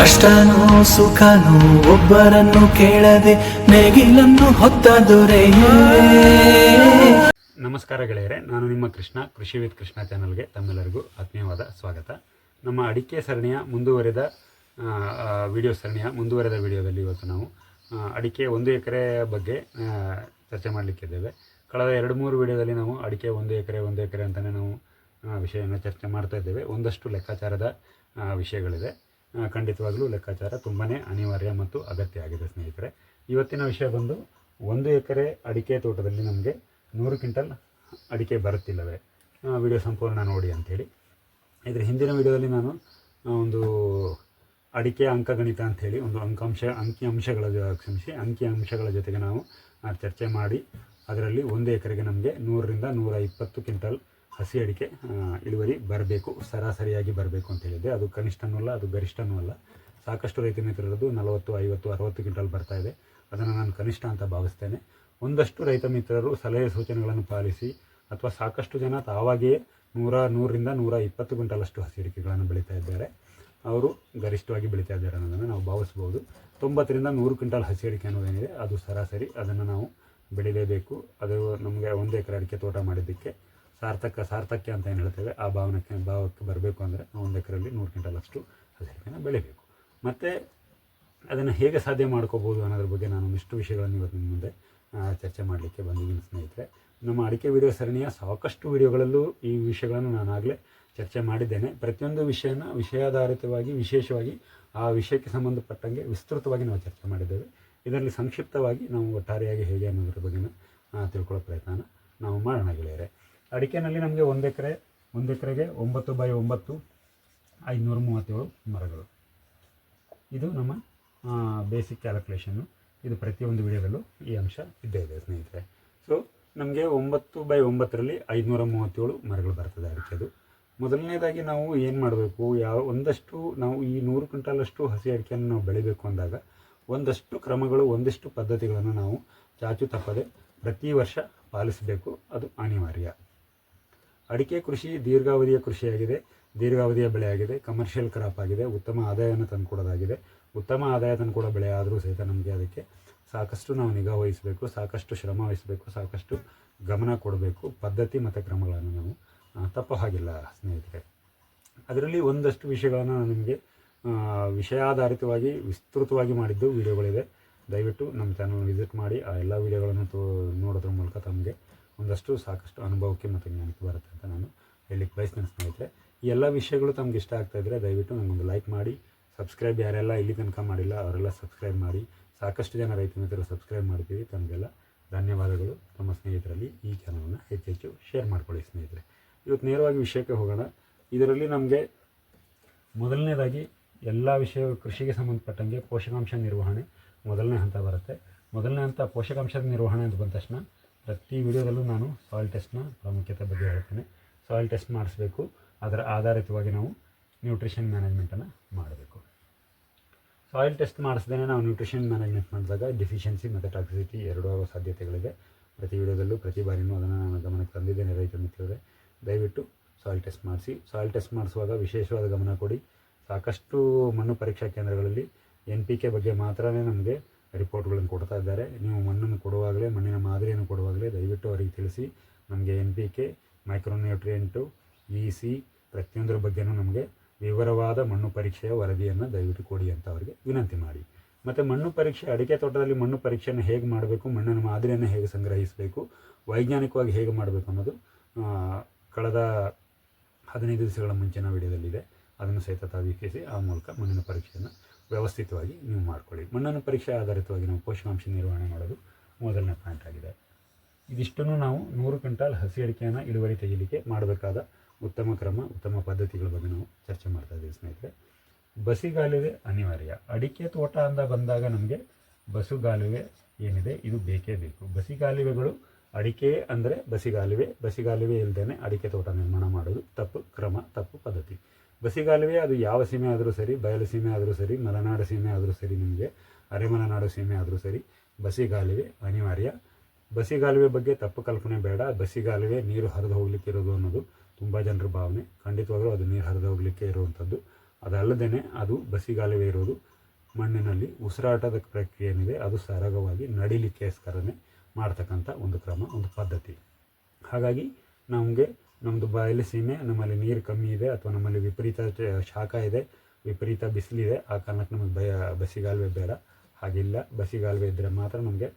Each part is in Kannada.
ಕಷ್ಟನೋ, ಸುಖನೋ, ಒಬ್ಬರನ್ನು ಕೇಳದೆ ನೇಗಿಲನ್ನು ಹೊತ್ತ ದೊರೆಯೇ. ನಮಸ್ಕಾರ ಗೆಳೆಯರೆ, ನಾನು ನಿಮ್ಮ ಕೃಷ್ಣ, ಕೃಷಿ ವಿತ್ ಕೃಷ್ಣ ಚಾನಲ್ಗೆ ತಮ್ಮೆಲ್ಲರಿಗೂ ಆತ್ಮೀಯವಾದ ಸ್ವಾಗತ. ನಮ್ಮ ಅಡಿಕೆ ಸರಣಿಯ ಮುಂದುವರೆದ ವಿಡಿಯೋ ಸರಣಿಯ ಮುಂದುವರೆದ ವಿಡಿಯೋದಲ್ಲಿ ಇವತ್ತು ನಾವು ಅಡಿಕೆ ಒಂದು ಎಕರೆ ಬಗ್ಗೆ ಚರ್ಚೆ ಮಾಡಲಿಕ್ಕಿದ್ದೇವೆ ಕಳೆದ ಎರಡು ಮೂರು ವಿಡಿಯೋದಲ್ಲಿ ನಾವು ಅಡಿಕೆ ಒಂದು ಎಕರೆ ಒಂದು ಎಕರೆ ಅಂತಲೇ ನಾವು ವಿಷಯವನ್ನು ಚರ್ಚೆ ಮಾಡ್ತಾ ಇದ್ದೇವೆ. ಒಂದಷ್ಟು ಲೆಕ್ಕಾಚಾರದ ವಿಷಯಗಳಿದೆ. ಖಂಡಿತವಾಗಲೂ ಲೆಕ್ಕಾಚಾರ ತುಂಬಾ ಅನಿವಾರ್ಯ ಮತ್ತು ಅಗತ್ಯ ಆಗಿದೆ ಸ್ನೇಹಿತರೆ. ಇವತ್ತಿನ ವಿಷಯ ಬಂದು ಒಂದು ಎಕರೆ ಅಡಿಕೆ ತೋಟದಲ್ಲಿ ನಮಗೆ ನೂರು ಕ್ವಿಂಟಲ್ ಅಡಿಕೆ ಬರುತ್ತಿಲ್ಲವೇ? ವಿಡಿಯೋ ಸಂಪೂರ್ಣ ನೋಡಿ ಅಂಥೇಳಿ ಇದರ ಹಿಂದಿನ ವಿಡಿಯೋದಲ್ಲಿ ನಾನು ಒಂದು ಅಡಿಕೆ ಅಂಕಗಣಿತ ಅಂಥೇಳಿ ಒಂದು ಅಂಕಾಂಶ, ಅಂಕಿ ಅಂಶಗಳ ಕ್ಷಮಿಸಿ, ಅಂಕಿ ಅಂಶಗಳ ಜೊತೆಗೆ ನಾವು ಚರ್ಚೆ ಮಾಡಿ ಅದರಲ್ಲಿ ಒಂದು ಎಕರೆಗೆ ನಮಗೆ ನೂರರಿಂದ ನೂರ ಇಪ್ಪತ್ತು ಕ್ವಿಂಟಲ್ ಹಸಿ ಅಡಿಕೆ ಇಳುವರಿ ಬರಬೇಕು, ಸರಾಸರಿಯಾಗಿ ಬರಬೇಕು ಅಂತ ಹೇಳಿದ್ದೆ. ಅದು ಕನಿಷ್ಠನೂ ಅಲ್ಲ, ಅದು ಗರಿಷ್ಠನೂ ಅಲ್ಲ. ಸಾಕಷ್ಟು ರೈತ ಮಿತ್ರರದ್ದು ನಲವತ್ತು, ಐವತ್ತು, ಅರವತ್ತು ಕ್ವಿಂಟಲ್ ಬರ್ತಾ ಇದೆ. ಅದನ್ನು ನಾನು ಕನಿಷ್ಠ ಅಂತ ಭಾವಿಸ್ತೇನೆ. ಒಂದಷ್ಟು ರೈತ ಮಿತ್ರರು ಸಲಹೆ ಸೂಚನೆಗಳನ್ನು ಪಾಲಿಸಿ ಅಥವಾ ಸಾಕಷ್ಟು ಜನ ತಾವಾಗಿಯೇ ನೂರ ನೂರರಿಂದ ನೂರ ಇಪ್ಪತ್ತು ಕ್ವಿಂಟಲಷ್ಟು ಹಸಿ ಅಡಿಕೆಗಳನ್ನು ಬೆಳೀತಾ ಇದ್ದಾರೆ. ಅವರು ಗರಿಷ್ಠವಾಗಿ ಬೆಳೀತಾ ಇದ್ದಾರೆ ಅನ್ನೋದನ್ನು ನಾವು ಭಾವಿಸ್ಬೋದು. ತೊಂಬತ್ತರಿಂದ ನೂರು ಕ್ವಿಂಟಲ್ ಹಸಿ ಅಡಿಕೆ ಅನ್ನೋದೇನಿದೆ, ಅದು ಸರಾಸರಿ. ಅದನ್ನು ನಾವು ಬೆಳೀಲೇಬೇಕು. ಅದು ನಮಗೆ ಒಂದು ಎಕರೆ ಅಡಿಕೆ ತೋಟ ಮಾಡಿದ್ದಕ್ಕೆ ಸಾರ್ಥಕ, ಸಾರ್ಥಕ್ಯ ಅಂತ ಏನು ಹೇಳ್ತೇವೆ, ಆ ಭಾವನಕ್ಕೆ, ಭಾವಕ್ಕೆ ಬರಬೇಕು ಅಂದರೆ ಒಂದು ಎಕರೆಯಲ್ಲಿ ನೂರು ಕ್ವಿಂಟಲ್ ಅಷ್ಟು ಹಸಿ ಅಡಿಕೆನ ಬೆಳಿಬೇಕು. ಮತ್ತು ಅದನ್ನು ಹೇಗೆ ಸಾಧ್ಯ ಮಾಡ್ಕೋಬೋದು ಅನ್ನೋದ್ರ ಬಗ್ಗೆ ನಾನು ಒಂದಿಷ್ಟು ವಿಷಯಗಳನ್ನು ಇವತ್ತು ನಿಮ್ಮ ಮುಂದೆ ಚರ್ಚೆ ಮಾಡಲಿಕ್ಕೆ ಬಂದಿದ್ದೀನಿ ಸ್ನೇಹಿತರೆ. ನಮ್ಮ ಅಡಿಕೆ ವಿಡಿಯೋ ಸರಣಿಯ ಸಾಕಷ್ಟು ವಿಡಿಯೋಗಳಲ್ಲೂ ಈ ವಿಷಯಗಳನ್ನು ನಾನು ಆಗಲೇ ಚರ್ಚೆ ಮಾಡಿದ್ದೇನೆ. ಪ್ರತಿಯೊಂದು ವಿಷಯನ ವಿಷಯಾಧಾರಿತವಾಗಿ, ವಿಶೇಷವಾಗಿ ಆ ವಿಷಯಕ್ಕೆ ಸಂಬಂಧಪಟ್ಟಂಗೆ ವಿಸ್ತೃತವಾಗಿ ನಾವು ಚರ್ಚೆ ಮಾಡಿದ್ದೇವೆ. ಇದರಲ್ಲಿ ಸಂಕ್ಷಿಪ್ತವಾಗಿ ನಾವು ಒಟ್ಟಾರೆಯಾಗಿ ಹೇಗೆ ಅನ್ನೋದ್ರ ಬಗ್ಗೆ ತಿಳ್ಕೊಳ್ಳೋ ಪ್ರಯತ್ನ ನಾವು ಮಾಡೋಣ ಗೆಳೆಯರೆ. ಅಡಿಕೆನಲ್ಲಿ ನಮಗೆ ಒಂದು ಎಕರೆ, ಒಂದು ಎಕರೆಗೆ ಒಂಬತ್ತು ಬೈ ಒಂಬತ್ತು ಐದುನೂರ ಮೂವತ್ತೇಳು ಮರಗಳು. ಇದು ನಮ್ಮ ಬೇಸಿಕ್ ಕ್ಯಾಲ್ಕುಲೇಷನ್ನು ಇದು ಪ್ರತಿಯೊಂದು ವಿಡಿಯೋದಲ್ಲೂ ಈ ಅಂಶ ಇದ್ದೇ ಇದೆ, ಸ್ನೇಹಿತರೆ. ಸೊ ನಮಗೆ ಒಂಬತ್ತು ಬೈ ಒಂಬತ್ತರಲ್ಲಿ ಐದುನೂರ ಮೂವತ್ತೇಳು ಮರಗಳು ಬರ್ತದೆ ಅಡಿಕೆದು. ಮೊದಲನೇದಾಗಿ ನಾವು ಏನು ಮಾಡಬೇಕು? ಯಾವ, ಒಂದಷ್ಟು ನಾವು ಈ ನೂರು ಕ್ವಿಂಟಲಷ್ಟು ಹಸಿ ಅಡಿಕೆಯನ್ನು ನಾವು ಬೆಳಿಬೇಕು ಅಂದಾಗ, ಒಂದಷ್ಟು ಕ್ರಮಗಳು, ಒಂದಷ್ಟು ಪದ್ಧತಿಗಳನ್ನು ನಾವು ಚಾಚು ತಪ್ಪದೆ ಪ್ರತಿ ವರ್ಷ ಪಾಲಿಸಬೇಕು. ಅದು ಅನಿವಾರ್ಯ. ಅಡಿಕೆ ಕೃಷಿ ದೀರ್ಘಾವಧಿಯ ಕೃಷಿಯಾಗಿದೆ. ದೀರ್ಘಾವಧಿಯ ಬೆಳೆಯಾಗಿದೆ. ಕಮರ್ಷಿಯಲ್ ಕ್ರಾಪ್ ಆಗಿದೆ. ಉತ್ತಮ ಆದಾಯವನ್ನು ತಂದುಕೊಡೋದಾಗಿದೆ. ಉತ್ತಮ ಆದಾಯ ತಂದುಕೊಡೋ ಬೆಳೆ ಆದರೂ ಸಹಿತ ನಮಗೆ ಅದಕ್ಕೆ ಸಾಕಷ್ಟು ನಾವು ನಿಗಾ ವಹಿಸಬೇಕು. ಸಾಕಷ್ಟು ಶ್ರಮ ವಹಿಸಬೇಕು. ಸಾಕಷ್ಟು ಗಮನ ಕೊಡಬೇಕು. ಪದ್ಧತಿ ಮತ್ತು ಕ್ರಮಗಳನ್ನು ನಾವು ತಪ್ಪು ಹಾಗಿಲ್ಲ ಸ್ನೇಹಿತರೆ. ಅದರಲ್ಲಿ ಒಂದಷ್ಟು ವಿಷಯಗಳನ್ನು ನಾನು ನಿಮಗೆ ವಿಷಯಾಧಾರಿತವಾಗಿ, ವಿಸ್ತೃತವಾಗಿ ಮಾಡಿದ್ದು ವಿಡಿಯೋಗಳಿದೆ. ದಯವಿಟ್ಟು ನಮ್ಮ ಚಾನಲ್ ವಿಸಿಟ್ ಮಾಡಿ. ಆ, ಎಲ್ಲ ವಿಡಿಯೋಗಳನ್ನು ತೋ, ನೋಡೋದ್ರ ಮೂಲಕ ತಮಗೆ ಒಂದಷ್ಟು ಸಾಕಷ್ಟು ಅನುಭವಕ್ಕೆ ಮತ್ತು ಜ್ಞಾನಕ್ಕೆ ಬರುತ್ತೆ ಅಂತ ನಾನು ಹೇಳಲಿಕ್ಕೆ ಬಯಸ್ತೇನೆ ಸ್ನೇಹಿತರೆ. ಎಲ್ಲ ವಿಷಯಗಳು ತಮ್ಗೆ ಇಷ್ಟ ಆಗ್ತಾ ಇದ್ದರೆ ದಯವಿಟ್ಟು ನನಗೊಂದು ಲೈಕ್ ಮಾಡಿ, ಸಬ್ಸ್ಕ್ರೈಬ್ ಯಾರೆಲ್ಲ ಇಲ್ಲಿ ತನಕ ಮಾಡಿಲ್ಲ ಅವರೆಲ್ಲ ಸಬ್ಸ್ಕ್ರೈಬ್ ಮಾಡಿ, ಸಾಕಷ್ಟು ಜನ ರೈತ ಮಿತ್ರರು ಸಬ್ಸ್ಕ್ರೈಬ್ ಮಾಡ್ತೀವಿ ತಮಗೆಲ್ಲ ಧನ್ಯವಾದಗಳು. ತಮ್ಮ ಸ್ನೇಹಿತರಲ್ಲಿ ಈ ಚಾನಲನ್ನು ಹೆಚ್ಚೆಚ್ಚು ಶೇರ್ ಮಾಡ್ಕೊಳ್ಳಿ ಸ್ನೇಹಿತರೆ. ಇವತ್ತು ನೇರವಾಗಿ ವಿಷಯಕ್ಕೆ ಹೋಗೋಣ. ಇದರಲ್ಲಿ ನಮಗೆ ಮೊದಲನೇದಾಗಿ ಎಲ್ಲ ವಿಷಯ ಕೃಷಿಗೆ ಸಂಬಂಧಪಟ್ಟಂಗೆ ಪೋಷಕಾಂಶ ನಿರ್ವಹಣೆ ಮೊದಲನೇ ಹಂತ ಬರುತ್ತೆ. ಮೊದಲನೇ ಹಂತ ಪೋಷಕಾಂಶದ ನಿರ್ವಹಣೆ ಅಂತ ಬಂದ ತಕ್ಷಣ ಪ್ರತಿ ವಿಡಿಯೋದಲ್ಲೂ ನಾನು ಸಾಯಿಲ್ ಟೆಸ್ಟ್ನ ಪ್ರಾಮುಖ್ಯತೆ ಬಗ್ಗೆ ಹೇಳ್ತೇನೆ. ಸಾಯಿಲ್ ಟೆಸ್ಟ್ ಮಾಡಿಸ್ಬೇಕು. ಅದರ ಆಧಾರಿತವಾಗಿ ನಾವು ನ್ಯೂಟ್ರಿಷನ್ ಮ್ಯಾನೇಜ್ಮೆಂಟನ್ನು ಮಾಡಬೇಕು. ಸಾಯಿಲ್ ಟೆಸ್ಟ್ ಮಾಡಿಸ್ದೇ ನಾವು ನ್ಯೂಟ್ರಿಷನ್ ಮ್ಯಾನೇಜ್ಮೆಂಟ್ ಮಾಡಿದಾಗ ಡಿಫಿಷಿಯನ್ಸಿ ಮತ್ತು ಟಾಕ್ಸಿಸಿಟಿ ಎರಡೂ ಆಗೋ ಸಾಧ್ಯತೆಗಳಿದೆ. ಪ್ರತಿ ವಿಡಿಯೋದಲ್ಲೂ, ಪ್ರತಿ ಬಾರಿನೂ ಅದನ್ನು ನಾನು ಗಮನಕ್ಕೆ ತಂದಿದ್ದೇನೆ ರೈತ ಮಿತ್ರರೇ. ದಯವಿಟ್ಟು ಸಾಯಿಲ್ ಟೆಸ್ಟ್ ಮಾಡಿಸಿ. ಸಾಯಿಲ್ ಟೆಸ್ಟ್ ಮಾಡಿಸುವಾಗ ವಿಶೇಷವಾದ ಗಮನ ಕೊಡಿ. ಸಾಕಷ್ಟು ಮಣ್ಣು ಪರೀಕ್ಷಾ ಕೇಂದ್ರಗಳಲ್ಲಿ ಎನ್ ಪಿ ಕೆ ಬಗ್ಗೆ ಮಾತ್ರನೇ ನಮಗೆ ರಿಪೋರ್ಟ್ಗಳನ್ನು ಕೊಡ್ತಾ ಇದ್ದಾರೆ. ನೀವು ಮಣ್ಣನ್ನು ಕೊಡುವಾಗಲೇ, ಮಣ್ಣಿನ ಮಾದರಿಯನ್ನು ಕೊಡುವಾಗಲೇ ದಯವಿಟ್ಟು ಅವರಿಗೆ ತಿಳಿಸಿ. ನಮಗೆ N P K micronutrient E C ಪ್ರತಿಯೊಂದರ ಬಗ್ಗೆನೂ ನಮಗೆ ವಿವರವಾದ ಮಣ್ಣು ಪರೀಕ್ಷೆಯ ವರದಿಯನ್ನು ದಯವಿಟ್ಟು ಕೊಡಿ ಅಂತ ಅವರಿಗೆ ವಿನಂತಿ ಮಾಡಿ. ಮತ್ತು ಮಣ್ಣು ಪರೀಕ್ಷೆ, ಅಡಿಕೆ ತೋಟದಲ್ಲಿ ಮಣ್ಣು ಪರೀಕ್ಷೆಯನ್ನು ಹೇಗೆ ಮಾಡಬೇಕು, ಮಣ್ಣಿನ ಮಾದರಿಯನ್ನು ಹೇಗೆ ಸಂಗ್ರಹಿಸಬೇಕು, ವೈಜ್ಞಾನಿಕವಾಗಿ ಹೇಗೆ ಮಾಡಬೇಕು ಅನ್ನೋದು ಕಳೆದ ಹದಿನೈದು ದಿವಸಗಳ ಮುಂಚಿನ ವಿಡಿಯೋದಲ್ಲಿದೆ. ಅದನ್ನು ಸಹಿತ ತಾವು ಆ ಮೂಲಕ ಮಣ್ಣಿನ ಪರೀಕ್ಷೆಯನ್ನು ವ್ಯವಸ್ಥಿತವಾಗಿ ನೀವು ಮಾಡ್ಕೊಳ್ಳಿ. ಮಣ್ಣನ್ನು ಪರೀಕ್ಷೆ ಆಧಾರಿತವಾಗಿ ನಾವು ಪೋಷಕಾಂಶ ನಿರ್ವಹಣೆ ಮಾಡೋದು ಮೊದಲನೇ ಪಾಯಿಂಟ್ ಆಗಿದೆ. ಇದಿಷ್ಟನ್ನು ನಾವು ನೂರು ಕ್ವಿಂಟಾಲ್ ಹಸಿ ಅಡಿಕೆಯನ್ನು ಇಳುವರಿ ತೆಗಿಲಿಕ್ಕೆ ಮಾಡಬೇಕಾದ ಉತ್ತಮ ಕ್ರಮ, ಉತ್ತಮ ಪದ್ಧತಿಗಳ ಬಗ್ಗೆ ನಾವು ಚರ್ಚೆ ಮಾಡ್ತಾ ಇದ್ದೀವಿ ಸ್ನೇಹಿತರೆ. ಬಸಿಗಾಲುವೆ ಅನಿವಾರ್ಯ. ಅಡಿಕೆ ತೋಟ ಅಂತ ಬಂದಾಗ ನಮಗೆ ಬಸುಗಾಲುವೆ ಏನಿದೆ? ಇದು ಬೇಕೇ ಬೇಕು. ಬಸಿಗಾಲುವೆಗಳು ಅಡಿಕೆ ಅಂದರೆ ಬಸಿಗಾಲುವೆ ಬಸಿಗಾಲುವೆ ಇಲ್ಲದೇ ಅಡಿಕೆ ತೋಟ ನಿರ್ಮಾಣ ಮಾಡೋದು ತಪ್ಪು ಕ್ರಮ, ತಪ್ಪು ಪದ್ಧತಿ. ಬಸಿಗಾಲುವೆ ಅದು ಯಾವ ಸೀಮೆ ಆದರೂ ಸರಿ, ಬಯಲು ಸೀಮೆ ಆದರೂ ಸರಿ, ಮಲೆನಾಡು ಸೀಮೆ ಆದರೂ ಸರಿ ನಿಮಗೆ, ಅರೆಮಲೆನಾಡು ಸೀಮೆ ಆದರೂ ಸರಿ, ಬಸಿಗಾಲುವೆ ಅನಿವಾರ್ಯ. ಬಸಿಗಾಲುವೆ ಬಗ್ಗೆ ತಪ್ಪು ಕಲ್ಪನೆ ಬೇಡ. ಬಸಿಗಾಲುವೆ ನೀರು ಹರಿದು ಹೋಗ್ಲಿಕ್ಕೆ ಇರೋದು ಅನ್ನೋದು ತುಂಬ ಜನರ ಭಾವನೆ. ಖಂಡಿತವಾಗಲೂ ಅದು ನೀರು ಹರಿದು ಹೋಗ್ಲಿಕ್ಕೆ ಇರುವಂಥದ್ದು. ಅದಲ್ಲದೇ ಅದು ಬಸಿಗಾಲುವೆ ಇರೋದು. ಮಣ್ಣಿನಲ್ಲಿ ಉಸಿರಾಟದ ಪ್ರಕ್ರಿಯೆ ಏನಿದೆ, ಅದು ಸರಾಗವಾಗಿ ನಡಿಲಿಕ್ಕೋಸ್ಕರನೇ ಮಾಡ್ತಕ್ಕಂಥ ಒಂದು ಕ್ರಮ, ಒಂದು ಪದ್ಧತಿ. ಹಾಗಾಗಿ ನಮಗೆ ನಮ್ಮದು ಬಯಲು ಸೀಮೆ, ನಮ್ಮಲ್ಲಿ ನೀರು ಕಮ್ಮಿ ಇದೆ ಅಥವಾ ನಮ್ಮಲ್ಲಿ ವಿಪರೀತ ಶಾಖ ಇದೆ, ವಿಪರೀತ ಬಿಸಿಲಿದೆ, ಆ ಕಾರಣಕ್ಕೆ ನಮಗೆ ಬಯ ಬಸಿಗಾಲುವೆ ಬೇಡ. ಹಾಗಿಲ್ಲ, ಬಸಿಗಾಲುವೆ ಇದ್ದರೆ ಮಾತ್ರ ನಮಗೆ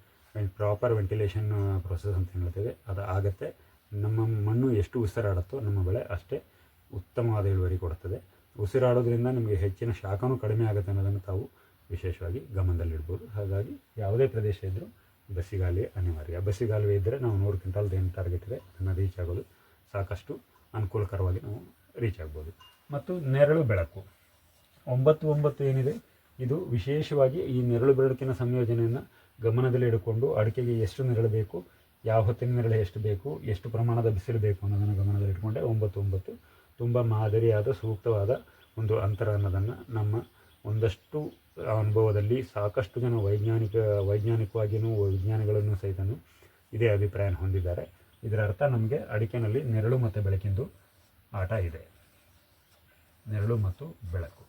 ಪ್ರಾಪರ್ ವೆಂಟಿಲೇಷನ್ ಪ್ರೊಸೆಸ್ ಅಂತ ಹೇಳ್ತೇವೆ. ಅದು ಆಗುತ್ತೆ. ನಮ್ಮ ಮಣ್ಣು ಎಷ್ಟು ಉಸಿರಾಡುತ್ತೋ ನಮ್ಮ ಬೆಳೆ ಅಷ್ಟೇ ಉತ್ತಮವಾದ ಇಳುವರಿ ಕೊಡುತ್ತದೆ. ಉಸಿರಾಡೋದ್ರಿಂದ ನಿಮಗೆ ಹೆಚ್ಚಿನ ಶಾಖನೂ ಕಡಿಮೆ ಆಗುತ್ತೆ ಅನ್ನೋದನ್ನು ತಾವು ವಿಶೇಷವಾಗಿ ಗಮನದಲ್ಲಿಡ್ಬೋದು. ಹಾಗಾಗಿ ಯಾವುದೇ ಪ್ರದೇಶ ಇದ್ದರೂ ಬಸಿಗಾಲುವೆ ಅನಿವಾರ್ಯ. ಬಸಿಗಾಲುವೆ ಇದ್ದರೆ ನಾವು ನೂರು ಕ್ವಿಂಟಾಲ್ದು ಏನು ಟಾರ್ಗೆಟ್ ಇದೆ. ಅದನ್ನು ರೀಚ್ ಆಗೋದು ಸಾಕಷ್ಟು ಅನುಕೂಲಕರವಾಗಿ ನಾವು ರೀಚ್ ಆಗ್ಬೋದು. ಮತ್ತು ನೆರಳು ಬೆಳಕು. ಒಂಬತ್ತು ಒಂಬತ್ತು ಏನಿದೆ? ಇದು ವಿಶೇಷವಾಗಿ ಈ ನೆರಳು ಬೆಳಕಿನ ಸಂಯೋಜನೆಯನ್ನು ಗಮನದಲ್ಲಿ ಇಟ್ಟುಕೊಂಡು ಅಡಿಕೆಗೆ ಎಷ್ಟು ನೆರಳು ಬೇಕು, ಯಾವ ಹೊತ್ತಿನ ನೆರಳು ಎಷ್ಟು ಬೇಕು, ಎಷ್ಟು ಪ್ರಮಾಣದ ಬಿಸಿಲು ಬೇಕು ಅನ್ನೋದನ್ನು ಗಮನದಲ್ಲಿ ಇಟ್ಕೊಂಡೆ ಒಂಬತ್ತು ಒಂಬತ್ತು ತುಂಬ ಮಾದರಿಯಾದ, ಸೂಕ್ತವಾದ ಒಂದು ಅಂತರ ಅನ್ನೋದನ್ನು ನಮ್ಮ ಒಂದಷ್ಟು ಅನುಭವದಲ್ಲಿ ಸಾಕಷ್ಟು ಜನ ವೈಜ್ಞಾನಿಕ ವೈಜ್ಞಾನಿಕವಾಗಿಯೂ ವಿಜ್ಞಾನಿಗಳನ್ನು ಸಹಿತನು ಇದೇ ಅಭಿಪ್ರಾಯ ಹೊಂದಿದ್ದಾರೆ. ಇದರ ಅರ್ಥ ನಮಗೆ ಅಡಿಕೆನಲ್ಲಿ ನೆರಳು ಮತ್ತು ಬೆಳಕಿಂದು ಆಟ ಇದೆ. ನೆರಳು ಮತ್ತು ಬೆಳಕು.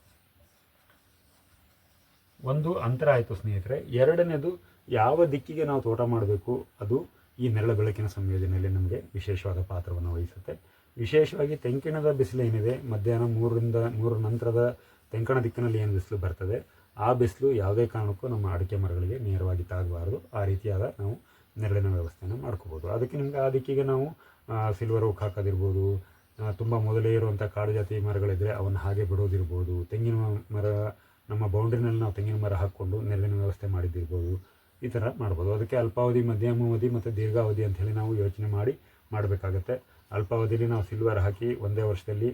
ಒಂದು ಅಂತರ ಆಯಿತು ಸ್ನೇಹಿತರೆ. ಎರಡನೇದು ಯಾವ ದಿಕ್ಕಿಗೆ ನಾವು ತೋಟ ಮಾಡಬೇಕು? ಅದು ಈ ನೆರಳು ಬೆಳಕಿನ ಸಂಯೋಜನೆಯಲ್ಲಿ ನಮಗೆ ವಿಶೇಷವಾದ ಪಾತ್ರವನ್ನು ವಹಿಸುತ್ತೆ. ವಿಶೇಷವಾಗಿ ತೆಂಕಿಣದ ಬಿಸಿಲು ಏನಿದೆ? ಮಧ್ಯಾಹ್ನ ಮೂರರಿಂದ ಮೂರು ನಂತರದ ತೆಂಕಣ ದಿಕ್ಕಿನಲ್ಲಿ ಏನು ಬಿಸಿಲು ಬರ್ತದೆ? ಆ ಬಿಸಿಲು ಯಾವುದೇ ಕಾರಣಕ್ಕೂ ನಮ್ಮ ಅಡಿಕೆ ಮರಗಳಿಗೆ ನೇರವಾಗಿ ತಾಗಬಾರ್ದು. ಆ ರೀತಿಯಾದ ನಾವು ನೆರಳಿನ ವ್ಯವಸ್ಥೆಯನ್ನು ಮಾಡ್ಕೋಬೋದು. ಅದಕ್ಕೆ ನಿಮಗೆ ಆ ದಿಕ್ಕಿಗೆ ನಾವು ಸಿಲ್ವರ್ ಓಕ್ ಹಾಕೋದಿರ್ಬೋದು ತುಂಬ ಮೊದಲೇ ಇರುವಂಥ ಕಾಡು ಜಾತಿ ಮರಗಳಿದ್ದರೆ ಅವನ್ನ ಹಾಗೆ ಬಿಡೋದಿರ್ಬೋದು. ತೆಂಗಿನ ಮರ, ನಮ್ಮ ಬೌಂಡ್ರಿನಲ್ಲಿ ನಾವು ತೆಂಗಿನ ಮರ ಹಾಕ್ಕೊಂಡು ನೆರಳಿನ ವ್ಯವಸ್ಥೆ ಮಾಡಿದ್ದಿರ್ಬೋದು. ಈ ಥರ ಮಾಡ್ಬೋದು. ಅದಕ್ಕೆ ಅಲ್ಪಾವಧಿ, ಮಧ್ಯಮಾವಧಿ ಮತ್ತು ದೀರ್ಘಾವಧಿ ಅಂಥೇಳಿ ನಾವು ಯೋಚನೆ ಮಾಡಿ ಮಾಡಬೇಕಾಗತ್ತೆ. ಅಲ್ಪಾವಧಿಯಲ್ಲಿ ನಾವು ಸಿಲ್ವರ್ ಹಾಕಿ ಒಂದೇ ವರ್ಷದಲ್ಲಿ